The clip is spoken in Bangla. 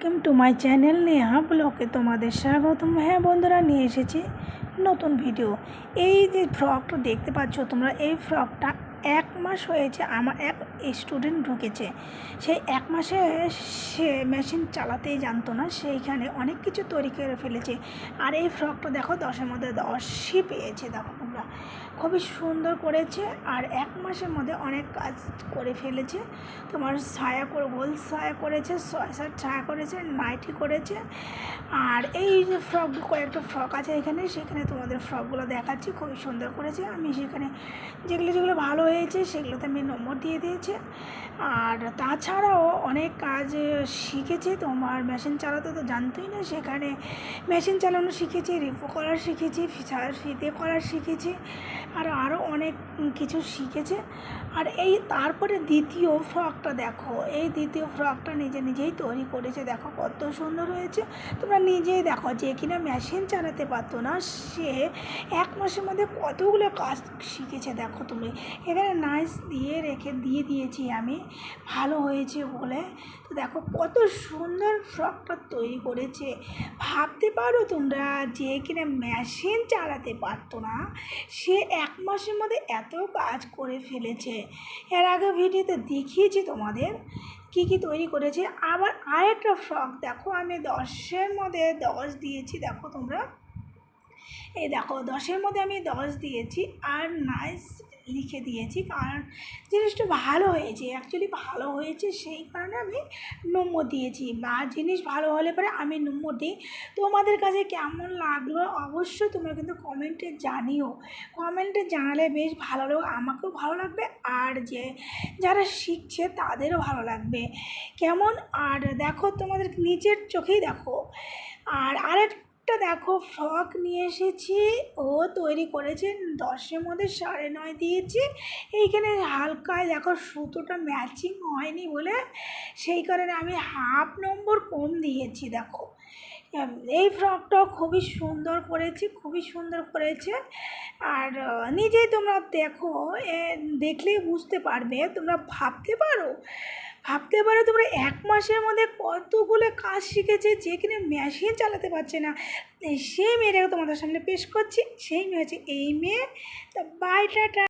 Welcome to my channel Neha ব্লকে তোমাদের স্বাগতম। হ্যাঁ বন্ধুরা, নিয়ে এসেছি নতুন ভিডিও। এই যে ফ্রকটা দেখতে পাচ্ছ তোমরা, এই ফ্রকটা এক মাস হয়েছে আমার এক স্টুডেন্ট ঢুকেছে। সেই এক মাসে সে মেশিন চালাতেই জানতো না, সেইখানে অনেক কিছু তৈরি করে ফেলেছে। আর এই ফ্রকটা দেখো, দশের মধ্যে দশই পেয়েছে, দেখো। তোমরা খুবই সুন্দর করেছে আর এক মাসের মধ্যে অনেক কাজ করে ফেলেছে। তোমার ছায়া করে গোল ছায়া করেছে সাত ছায়া করেছে, নাইটি করেছে। আর এই যে ফ্রক কয়েকটা ফ্রক আছে এখানে, সেখানে তোমাদের ফ্রকগুলো দেখাচ্ছি। খুবই সুন্দর করেছে। আমি সেখানে যেগুলো যেগুলো ভালো হয়েছে, সেগুলোতে আমি নম্বর দিয়ে দিয়েছি। আর তাছাড়াও অনেক কাজ শিখেছে তোমার মেশিন চালাতে, তো জানতোই না সেখানে। মেশিন চালানো শিখেছি রিপো করার শিখেছি ফিচার ফিতে করার শিখেছি। আর আরও অনেক কিছু শিখেছে। আর এই তারপরে দ্বিতীয় ফ্রকটা দেখো। এই দ্বিতীয় ফ্রকটা নিজে নিজেই তৈরি করেছে। দেখো কত সুন্দর হয়েছে। তোমরা নিজেই দেখো যে কিনা মেশিন চালাতে পারতো না। সে এক মাসের মধ্যে কতগুলো কাজ শিখেছে দেখো তুমি। এখানে নাইস দিয়ে রেখে, দিয়ে দিয়েছি আমি। ভালো হয়েছে বলে। তো দেখো কত সুন্দর ফ্রকটা তৈরি করেছে। ভাবতে পারো তোমরা যে কিনা মেশিন চালাতে পারতো না। সে এক মাসের মধ্যে এত কাজ করে ফেলেছে। এর আগে ভিডিওতে দেখিয়েছি তোমাদের কি কি তৈরি করেছে। আবার আরেকটা ফ্রক দেখো, আমি দশের মধ্যে দশ দিয়েছি, দেখো তোমরা। এই দেখো, দশের মধ্যে আমি দশ দিয়েছি আর নাইস লিখে দিয়েছি। কারণ জিনিসটা ভালো হয়েছে অ্যাকচুয়ালি ভালো হয়েছে, সেই কারণে আমি নম্বর দিয়েছি। বা জিনিস ভালো হলে পরে আমি নম্বর দিই। তোমাদের কাছে কেমন লাগল? অবশ্যই তোমরা কিন্তু কমেন্টে জানিও। কমেন্টে জানালে বেশ ভালো লাগবে, আমাকেও ভালো লাগবে, আর যে যারা শিখছে তাদেরও ভালো লাগবে। কেমন? আর দেখো তোমাদের নিচের চোখেই দেখো। আর আরেক একটা দেখো ফ্রক নিয়ে এসেছি। ও তৈরি করেছে দশের মধ্যে সাড়ে নয় দিয়েছি। এইখানে হালকায় দেখো সুতোটা ম্যাচিং হয়নি বলে। সেই কারণে আমি হাফ নম্বর কম দিয়েছি দেখো। এই ফ্রকটাও খুবই সুন্দর করেছি, খুবই সুন্দর করেছে। আর নিজেই তোমরা দেখো দেখলেই বুঝতে পারবে, তোমরা ভাবতে পারো। ভাবতে পারো তোমরা, এক মাসের মধ্যে কতগুলো কাজ শিখেছে যে কিনে মেশিন চালাতে পারছে না। সেই মেয়েটাকে তোমাদের সামনে পেশ করছি, সেই মেয়ে হচ্ছে এই মেয়ে। তা বাই টাটা।